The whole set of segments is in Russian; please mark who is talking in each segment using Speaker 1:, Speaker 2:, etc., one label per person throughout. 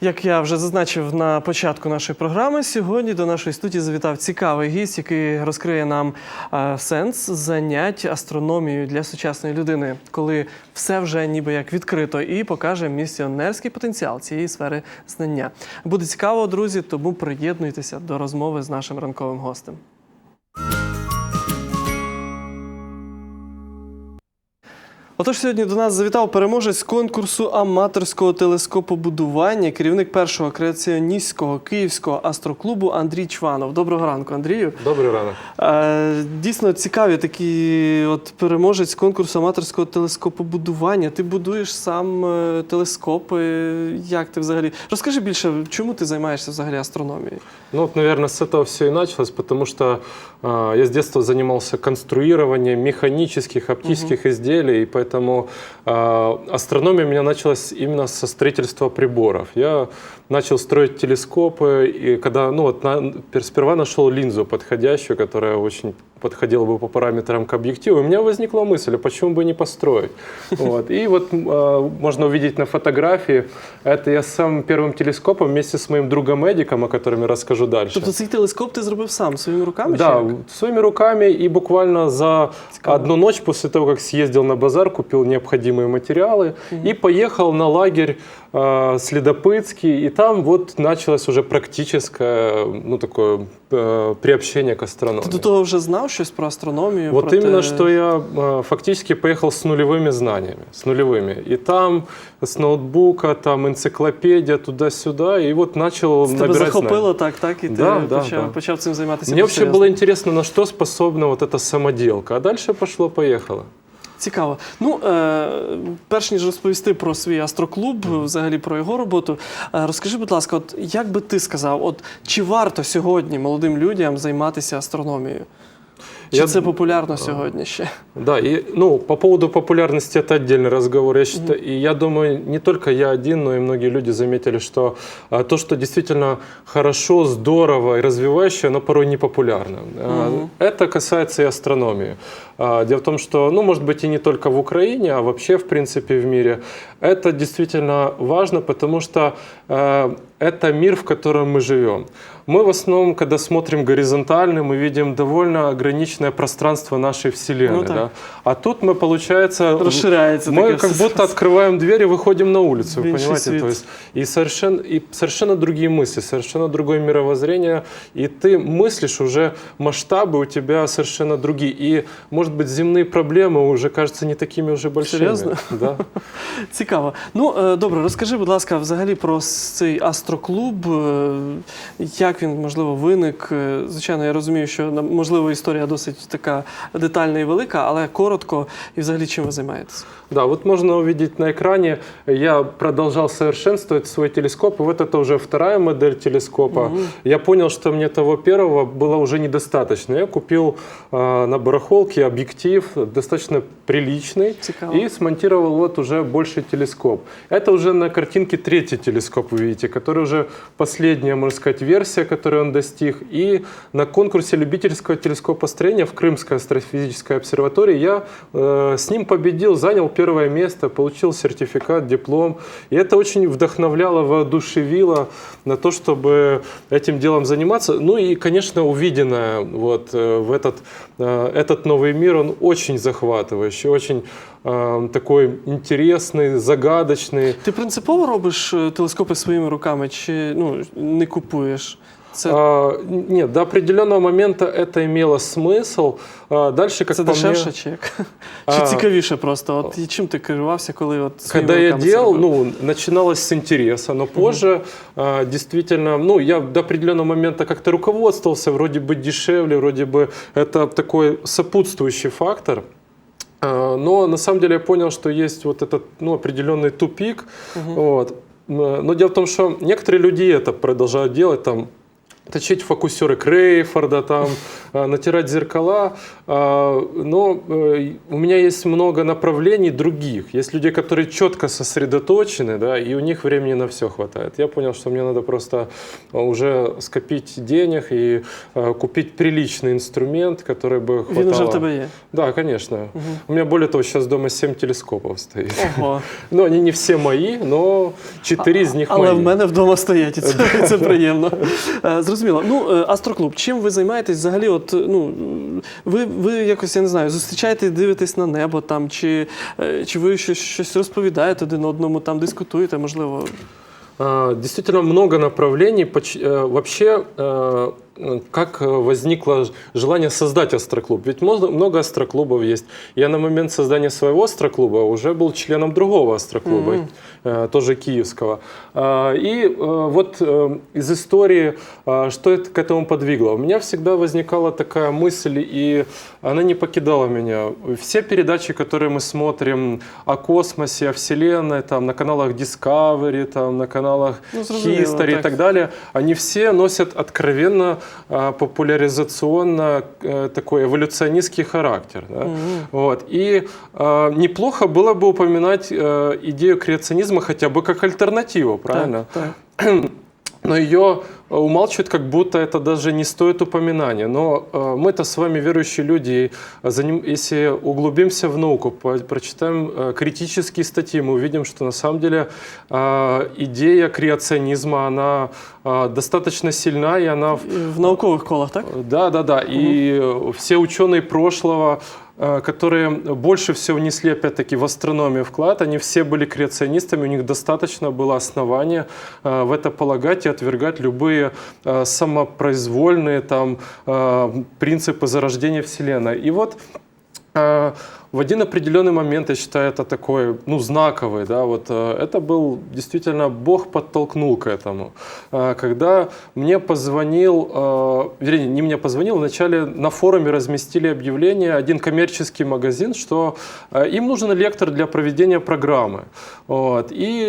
Speaker 1: Як я вже зазначив на початку нашої програми, сьогодні до нашої студії завітав цікавий гість, який розкриє нам е, сенс занять астрономією для сучасної людини, коли все вже ніби як відкрито, і покаже місіонерський потенціал цієї сфери знання. Буде цікаво, друзі, тому приєднуйтеся до розмови з нашим ранковим гостем. Отож, сьогодні до нас завітав переможець конкурсу аматорського телескопобудування, керівник першого креаціоністського київського астроклубу Андрій Чванов. Доброго ранку, Андрію.
Speaker 2: Добрий ранок.
Speaker 1: Е, дійсно цікаві такі от переможець конкурсу аматорського телескопобудування. Ти будуєш сам е, телескопи. Як ти взагалі? Розкажи більше, чому ти займаєшся взагалі астрономією?
Speaker 2: Ну вот, наверное, с этого все и началось, потому что э, я с детства занимался конструированием механических, оптических изделий, и поэтому э, астрономия у меня началась именно со строительства приборов. Я начал строить телескопы, и когда, ну вот, на- сперва нашел линзу подходящую, которая очень подходила бы по параметрам к объективу, у меня возникла мысль, а почему бы не построить? Вот. И вот э, можно увидеть на фотографии, это я с самым первым телескопом вместе с моим другом-медиком, о котором я расскажу дальше.
Speaker 1: Тобто цей телескоп ти зробив сам своїми руками?
Speaker 2: Да, своими руками и буквально за
Speaker 1: Цікаво.
Speaker 2: одну ночь после того, как съездил на базар, купил необходимые материалы и поехал на лагерь э, Следопытский, и там вот началось уже практическое, ну такое э, приобщение к астрономии.
Speaker 1: Ти до того вже знав щось про астрономію?
Speaker 2: Вот
Speaker 1: про
Speaker 2: именно,
Speaker 1: те-
Speaker 2: что я э, фактически поехал с нулевыми знаниями, с нулевыми. И там с ноутбука, там энциклопедия, туда-сюда, и вот начал
Speaker 1: З тебе
Speaker 2: набирать
Speaker 1: захопило
Speaker 2: знания.
Speaker 1: так, так, і ти
Speaker 2: Да, да,
Speaker 1: почав,
Speaker 2: да.
Speaker 1: почав цим займатися.
Speaker 2: Мне
Speaker 1: більш
Speaker 2: вообще
Speaker 1: серйозно.
Speaker 2: было интересно, на что способна вот эта самоделка. А дальше пошло-поехало.
Speaker 1: Цікаво. Ну, е, перш ніж розповісти про свій астроклуб, взагалі про його роботу, е, розкажи, будь ласка, от як би ти сказав, от чи варто сьогодні молодим людям займатися астрономією? Чи
Speaker 2: Я
Speaker 1: це
Speaker 2: д-
Speaker 1: популярно сьогодні ще?
Speaker 2: Да, и ну, по поводу популярности это отдельный разговор. Я считаю, и я думаю, не только я один, но и многие люди заметили, что а, то, что действительно хорошо, здорово и развивающее, оно порой не популярно. А,
Speaker 1: Мгм.
Speaker 2: Это касается и астрономии. А, Дело в том, что, ну, может быть, и не только в Украине, а вообще, в принципе, в мире, это действительно важно, потому что э, это мир, в котором мы живем. Мы в основном, когда смотрим горизонтально, мы видим довольно ограниченное пространство нашей Вселенной.
Speaker 1: Ну так.
Speaker 2: да? А тут мы, получается,
Speaker 1: Розширяється
Speaker 2: мы как
Speaker 1: все.
Speaker 2: будто открываем дверь и выходим на улицу, вы понимаете?
Speaker 1: свет.
Speaker 2: То есть и совершенно, и совершенно другие мысли, совершенно другое мировоззрение, и ты мыслишь уже масштабы у тебя совершенно другие, и может быть земные проблемы уже кажутся не такими уже большими.
Speaker 1: Серьезно?
Speaker 2: Да.
Speaker 1: Цікаво. Ну, е, добре, розкажи, будь ласка, взагалі про с- цей астроклуб, е, як він, можливо, виник. Е, Звичайно, я розумію, що на- можливо історія досить така детальна і велика, але коротко, і взагалі чим ви займаєтесь?
Speaker 2: Да, вот можно увидеть на экране, я продолжал совершенствовать свой телескоп, и вот это уже вторая модель телескопа. Я понял, что мне того первого было уже недостаточно. Я купил э, на барахолке объектив достаточно приличный
Speaker 1: Цікаво.
Speaker 2: и смонтировал вот уже больший телескоп. Это уже на картинке третий телескоп, вы видите, который уже последняя, можно сказать, версия, которую он достиг. И на конкурсе любительского телескопостроения в Крымской астрофизической обсерватории я э, с ним победил, занял первое место, получил сертификат, диплом. И это очень вдохновляло, воодушевило на то, чтобы этим делом заниматься. Ну и, конечно, увиденное вот э, в этот, э, этот новый мир, он очень захватывающий, очень э, такой интересный, загадочный.
Speaker 1: Ти принципово робиш телескопи своїми руками, чи ну, не купуєш? Це,
Speaker 2: А, нет, до определенного момента это имело смысл. А, дальше, как
Speaker 1: це
Speaker 2: по
Speaker 1: дешевше,
Speaker 2: мне,
Speaker 1: чи як?
Speaker 2: А,
Speaker 1: Чи цікавіше просто? От і чим ти керувався, коли от своїми
Speaker 2: Когда я
Speaker 1: руками це
Speaker 2: делал,
Speaker 1: робив?
Speaker 2: ну, начиналось с интереса, но позже а, действительно, ну, я до определенного момента как-то руководствовался, вроде бы дешевле, вроде бы это такой сопутствующий фактор. А, Но на самом деле я понял, что есть вот этот ну, определенный тупик. Вот. М, Но дело в том, что некоторые люди это продолжают делать, там точить фокусеры Крейфорда, там, а, натирать зеркала. А, Но э, у меня есть много направлений других. Есть люди, которые четко сосредоточены, да, и у них времени на все хватает. Я понял, что мне надо просто а, уже скопить денег и а, купить приличный инструмент, который бы хватало.
Speaker 1: Він вже в тебе є.
Speaker 2: Да, конечно. У меня, более того, сейчас дома 7 телескопов стоит.
Speaker 1: Ого.
Speaker 2: Ну, они не все мои, но 4 из них
Speaker 1: Але
Speaker 2: мои.
Speaker 1: в мене вдома стоять, і це, це приємно. Зрозуміло. Ну, е, Астроклуб, чим ви займаєтесь взагалі? От, е, ну, ви, ви якось, я не знаю, зустрічаєте, дивитесь на небо там, чи, е, чи ви щось, щось розповідаєте один одному, там дискутуєте, можливо.
Speaker 2: Действительно много направлений. Вообще, как э, возникло желание создать астроклуб? Ведь много астроклубов есть. Я на момент создания своего астроклуба уже был членом другого астроклуба, э, тоже киевского. А, И э, вот из истории, а, что это к этому подвигло? У меня всегда возникала такая мысль, и она не покидала меня. Все передачи, которые мы смотрим о космосе, о Вселенной, там, на каналах Discovery, там, на каналах
Speaker 1: Ну,
Speaker 2: History и
Speaker 1: так.
Speaker 2: так далее, они все носят откровенно популяризационно э, такой эволюционистский характер. да. Вот. И а, неплохо было бы упоминать э, идею креационизма хотя бы как альтернативу, правильно?
Speaker 1: Так, так.
Speaker 2: но ее умалчивают, как будто это даже не стоит упоминания. Но э, мы-то с вами верующие люди, и если углубимся в науку, прочитаем э, критические статьи, мы увидим, что на самом деле э, идея креационизма, она э, достаточно сильна, и она в-
Speaker 1: наукових колах, так?
Speaker 2: да, да, да. И э, все ученые прошлого, э, которые больше всего внесли, опять-таки, в астрономию вклад, они все были креационистами, у них достаточно было основания э, в это полагать и отвергать любые э, самопроизвольные там, э, принципы зарождения Вселенной. И вот э, в один определенный момент, я считаю, это такой, ну, знаковый, да, вот э, это был действительно Бог подтолкнул к этому. Э, Когда мне позвонил, э, вернее, не мне позвонил, вначале на форуме разместили объявление, один коммерческий магазин, что им нужен лектор для проведения программы. Вот. И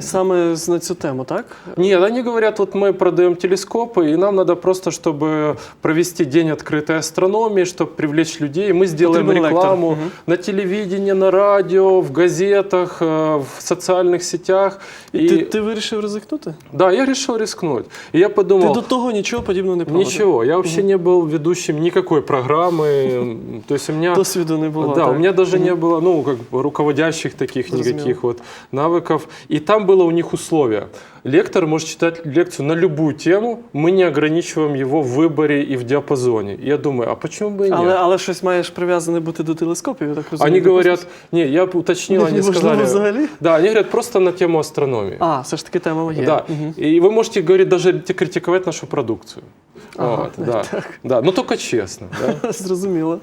Speaker 1: Саме на цю тему, так?
Speaker 2: нет, они говорят, вот мы продаем телескопы, и нам надо просто, чтобы провести день открытой астрономии, чтобы привлечь людей. Мы сделаем
Speaker 1: лектор.
Speaker 2: рекламу
Speaker 1: Мгм.
Speaker 2: на телевидении, на радио, в газетах, э, в социальных сетях.
Speaker 1: І ти, ти вирішив ризикнути?
Speaker 2: Да, я решил рискнуть. И я
Speaker 1: Ти
Speaker 2: подумал,
Speaker 1: до того нічого подібного не пробував?
Speaker 2: ничего, я вообще не был ведущим никакой программы. То есть у меня...
Speaker 1: Досвіду не було.
Speaker 2: Да,
Speaker 1: так?
Speaker 2: у меня даже не было, ну, как бы руководящих таких
Speaker 1: Разумел.
Speaker 2: никаких вот навыков. И там было у них условие. Лектор может читать лекцию на любую тему, мы не ограничиваем его в выборе и в диапазоне. И я думаю, а почему бы и нет?
Speaker 1: Але, але щось маєш прив'язане бути до телескопів, я так розумію.
Speaker 2: Они
Speaker 1: до
Speaker 2: говорят,
Speaker 1: космосу?
Speaker 2: не, я бы уточнил, они
Speaker 1: Невозможно
Speaker 2: сказали...
Speaker 1: взагалі?
Speaker 2: Да, они говорят просто на тему астрономии.
Speaker 1: А, все ж таки тема є.
Speaker 2: Да.
Speaker 1: Мгм.
Speaker 2: И вы можете говорить, даже те- критиковать нашу продукцию.
Speaker 1: Ага,
Speaker 2: Вот, да. да, но только честно. Да?
Speaker 1: Зрозуміло.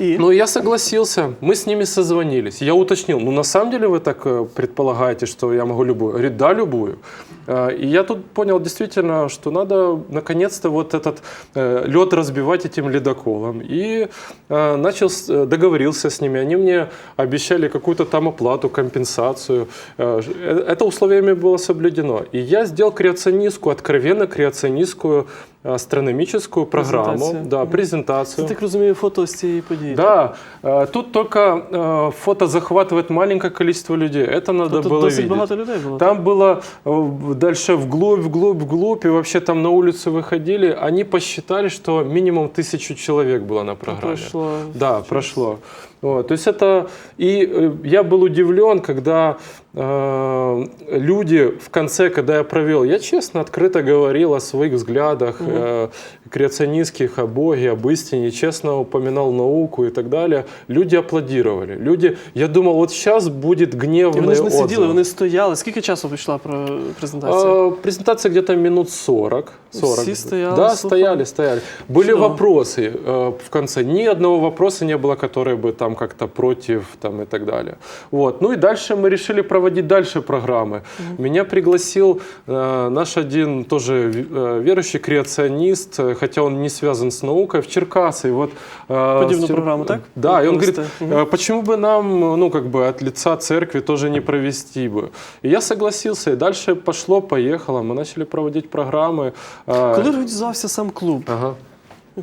Speaker 1: І?
Speaker 2: Ну, я согласился, мы с ними созвонились. Я уточнил, ну, на самом деле вы так э, предполагаете, что я могу любую? Говорит, да, любую. Э, И я тут понял действительно, что надо наконец-то вот этот лед разбивать этим ледоколом. И э, начал, э, договорился с ними. Они мне обещали какую-то там оплату, компенсацию. Э, э, Это условиями было соблюдено. И я сделал креационистскую, откровенно креационистскую астрономическую программу,
Speaker 1: Презентацию.
Speaker 2: да,
Speaker 1: Мгм. Це
Speaker 2: презентацию.
Speaker 1: так розумію фото з цієї події. так?
Speaker 2: Да, э, тут только э, фото захватывает маленькое количество людей. Это надо
Speaker 1: Тобто
Speaker 2: было
Speaker 1: досить
Speaker 2: видеть.
Speaker 1: багато людей було.
Speaker 2: Там было э, в- дальше вглубь, вглубь, вглубь, и вообще там на улицу выходили. Они посчитали, что минимум тысячу человек было на программе.
Speaker 1: Пройшло.
Speaker 2: Да, прошло. Вот, то есть это... И э, я был удивлен, когда э, люди в конце, когда я провел, я честно, открыто говорил о своих взглядах э, креационистских, о Боге, об истине, честно упоминал науку и так далее. Люди аплодировали. Люди, я думал, вот сейчас будет
Speaker 1: І
Speaker 2: гневный
Speaker 1: вони ж не сиділи,
Speaker 2: отзыв.
Speaker 1: вони стояли. Скільки часу пішла про презентацію?
Speaker 2: А, презентация где-то минут 40. 40.
Speaker 1: Все стояли,
Speaker 2: Да,
Speaker 1: слушали?
Speaker 2: стояли, стояли. Были
Speaker 1: Чудово.
Speaker 2: вопросы э, в конце. Ни одного вопроса не было, который бы там как-то против там, и так далее. Вот. Ну и дальше мы решили проводить дальше программы. Меня пригласил э, наш один тоже э, верующий креационист, э, хотя он не связан с наукой, в Черкасы. И Вот, э,
Speaker 1: Подобную
Speaker 2: с Чер-
Speaker 1: программу, так?
Speaker 2: Да, и он говорит, э, почему бы нам, ну, как бы от лица церкви тоже не провести бы. И я согласился, и дальше пошло пошло-поехало, мы начали проводить программы. а,
Speaker 1: Коли організувався сам клуб?
Speaker 2: Ага.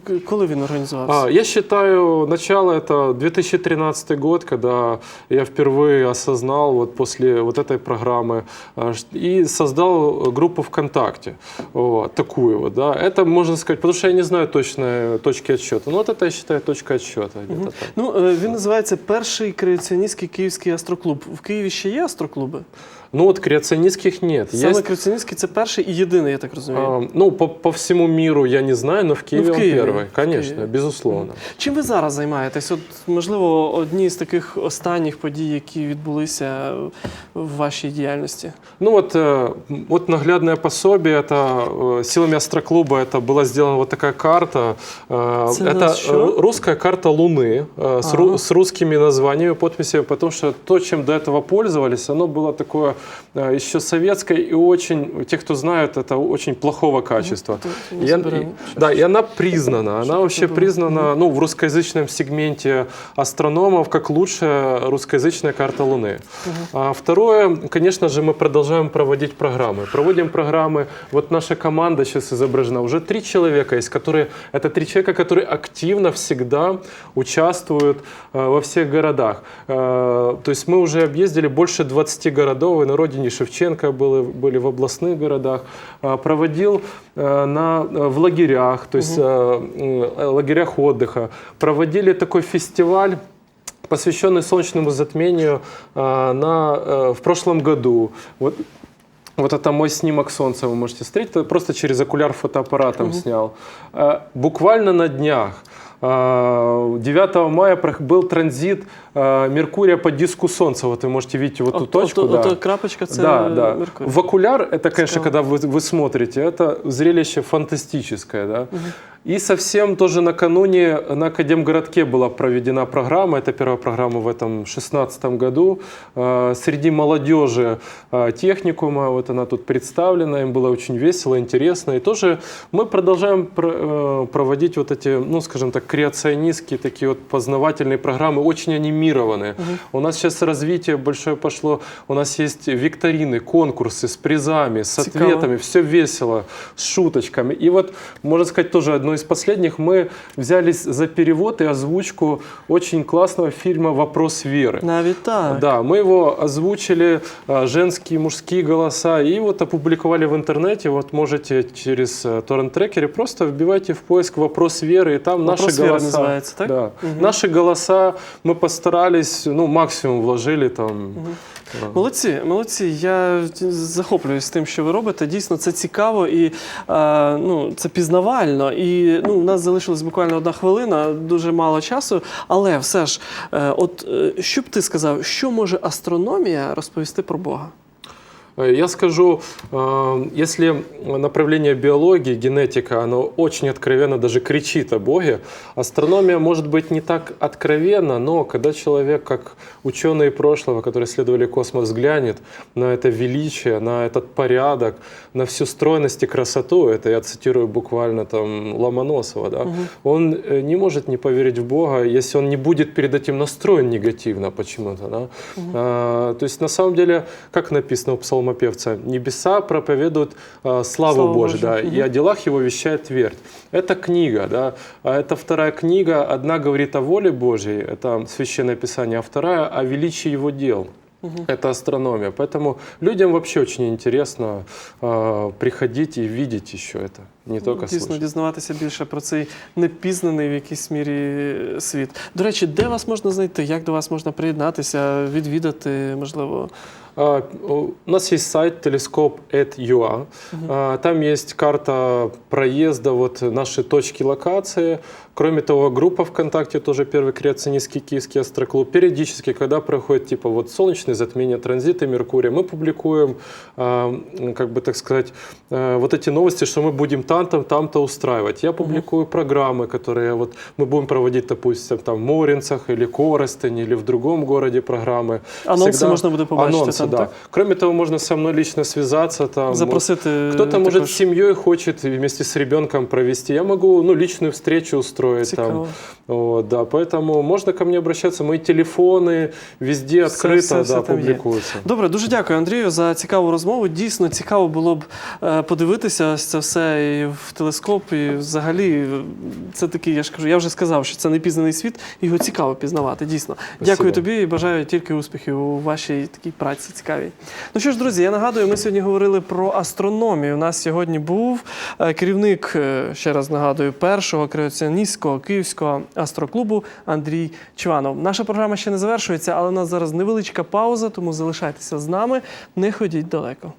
Speaker 1: К- Коли він організувався?
Speaker 2: А, я считаю, начало это 2013 год, когда я впервые осознал вот после вот этой программы а, ш- и создал группу ВКонтакте, вот, такую вот, да. Это можно сказать, потому что я не знаю точной точки отсчета, но вот это я считаю точка отсчета. где-то так.
Speaker 1: Ну, е, він називається Перший креаціоністський київський астроклуб. В Києві ще є астроклуби?
Speaker 2: Ну вот креационистских нет.
Speaker 1: Саме
Speaker 2: Есть,
Speaker 1: креаціоністський це перший і єдиний, я так розумію.
Speaker 2: а, ну, по, по всему миру я не знаю, но в Киеве,
Speaker 1: в Киеве,
Speaker 2: он первый,
Speaker 1: в
Speaker 2: конечно,
Speaker 1: Киеве.
Speaker 2: безусловно.
Speaker 1: Чим ви зараз займаєтесь? От, можливо, одні з таких останніх подій, які відбулися в вашій діяльності.
Speaker 2: Ну вот, э, вот наглядное пособие, это э, силами Астроклуба это была сделана вот такая карта. Э,
Speaker 1: Это
Speaker 2: Это
Speaker 1: на что?
Speaker 2: э, русская карта Луны э, с, ру-
Speaker 1: Ага.
Speaker 2: с русскими названиями, подписями, потому что то, чем до этого пользовались, оно было такое э, еще советское и очень, те, кто знают, это очень плохого качества.
Speaker 1: То
Speaker 2: И да, и она признана. Она вообще признана ну, в русскоязычном сегменте астрономов как лучшая русскоязычная карта Луны. А второе, конечно же, мы продолжаем проводить программы. Проводим программы. Вот наша команда сейчас изображена. Уже три человека есть, которые... Это три человека, которые активно всегда участвуют э, во всех городах. Э, то есть мы уже объездили больше 20 городов. И на родине Шевченко были, были в областных городах. Э, проводил э, на, э, в лагерях, то есть э, лагерях отдыха. Проводили такой фестиваль посвященный солнечному затмению а, на, э, в прошлом году. Вот, вот это мой снимок солнца, вы можете встретить. Это просто через окуляр фотоаппаратом снял. А, буквально на днях. А, 9 мая был транзит а, Меркурия по диску Солнца. Вот вы можете видеть вот эту точку.
Speaker 1: от-
Speaker 2: да.
Speaker 1: от крапочка це
Speaker 2: да, да.
Speaker 1: Меркурій.
Speaker 2: В окуляр это, конечно,
Speaker 1: Цікаво.
Speaker 2: когда вы, вы смотрите, это зрелище фантастическое, да. И совсем тоже накануне на Академгородке была проведена программа, это первая программа в этом 16 году, э, среди молодежи э, техникума, вот она тут представлена, им было очень весело, интересно, и тоже мы продолжаем про- э, проводить вот эти, ну, скажем так, креационистские такие вот познавательные программы, очень анимированные. У нас сейчас развитие большое пошло, у нас есть викторины, конкурсы с призами, с
Speaker 1: Цікаво.
Speaker 2: ответами, все весело, с шуточками. И вот, можно сказать, тоже одно из последних, мы взялись за перевод и озвучку очень классного фильма «Вопрос веры».
Speaker 1: Навіть так.
Speaker 2: Да, мы его озвучили, а, женские, мужские голоса, и вот опубликовали в интернете. Вот можете через э, торрент-трекере просто вбивайте в поиск «Вопрос веры», и там
Speaker 1: «Вопрос
Speaker 2: наши
Speaker 1: веры»
Speaker 2: голоса.
Speaker 1: называется, так?
Speaker 2: Да. Наши голоса мы постарались, ну, максимум вложили там. Да.
Speaker 1: Молодці, молодці. Я захоплююсь тим, що ви робите. Дійсно, це цікаво і е, ну, це пізнавально. І ну, у нас залишилась буквально одна хвилина, дуже мало часу. Але все ж, е, от е, що б ти сказав, що може астрономія розповісти про Бога?
Speaker 2: Э, Я скажу, э, если направление биологии, генетика, оно очень откровенно даже кричит о Боге, астрономия может быть не так откровенно, но когда человек, как ученые прошлого, которые исследовали космос, взглянет на это величие, на этот порядок, на всю стройность и красоту, это я цитирую буквально там Ломоносова, да, он э, не может не поверить в Бога, если он не будет перед этим настроен негативно почему-то. Да? А, то есть на самом деле, как написано у псалмопевца, небеса проповедуют а, славу,
Speaker 1: Славу
Speaker 2: Божию,
Speaker 1: Божию.
Speaker 2: да, и о делах его вещает твердь. Это книга, да, а это вторая книга, одна говорит о воле Божьей, это Священное Писание, а вторая о величии его дел. Это астрономия. Поэтому людям вообще очень интересно а, приходить и видеть еще это, не только
Speaker 1: Дійсно,
Speaker 2: слушать.
Speaker 1: дізнаватися більше про цей непізнаний в якійсь мірі світ. До речі, де вас можна знайти? Як до вас можна приєднатися, відвідати, можливо?
Speaker 2: А, У нас есть сайт телескоп.ua. А, Там есть карта проезда, вот наши точки локации. Кроме того, группа ВКонтакте, тоже первый креационистский киевский астроклуб. Периодически, когда проходит типа вот солнечные затмения, транзиты Меркурия, мы публикуем, а, как бы так сказать, вот эти новости, что мы будем там-то, там-то устраивать. Я публикую программы, которые вот мы будем проводить, допустим, там в Моринцах или Коростень или в другом городе программы.
Speaker 1: Анонси
Speaker 2: Всегда-
Speaker 1: можна буде побачити
Speaker 2: Анонсы,
Speaker 1: там,
Speaker 2: да.
Speaker 1: так?
Speaker 2: Кроме того, можно со мной лично связаться. Там,
Speaker 1: Запросити
Speaker 2: Кто-то, может,
Speaker 1: також.
Speaker 2: с семьей хочет вместе с ребенком провести. Я могу ну, личную встречу устроить. Там.
Speaker 1: Цікаво.
Speaker 2: Вот, да, поэтому можно ко мне обращаться. Мои телефоны везде
Speaker 1: Все,
Speaker 2: открыто
Speaker 1: все, все
Speaker 2: да,
Speaker 1: там є.
Speaker 2: публикуются.
Speaker 1: Добре, дуже дякую, Андрію, за цікаву розмову. Дійсно цікаво було б е, подивитися ось це все і в телескоп, і взагалі е, це такий, я ж кажу, я вже сказав, що це непізнаний світ, і його цікаво пізнавати. Дійсно. Дякую тобі і бажаю тільки успіхів у вашій такій праці цікавій. Ну що ж, друзі, я нагадую, ми сьогодні говорили про астрономію. У нас сьогодні був е, керівник, е, ще раз нагадую, першого креаціоністського київського астроклубу Андрій Чванов. Наша програма ще не завершується, але у нас зараз невеличка пауза, тому залишайтеся з нами, не ходіть далеко.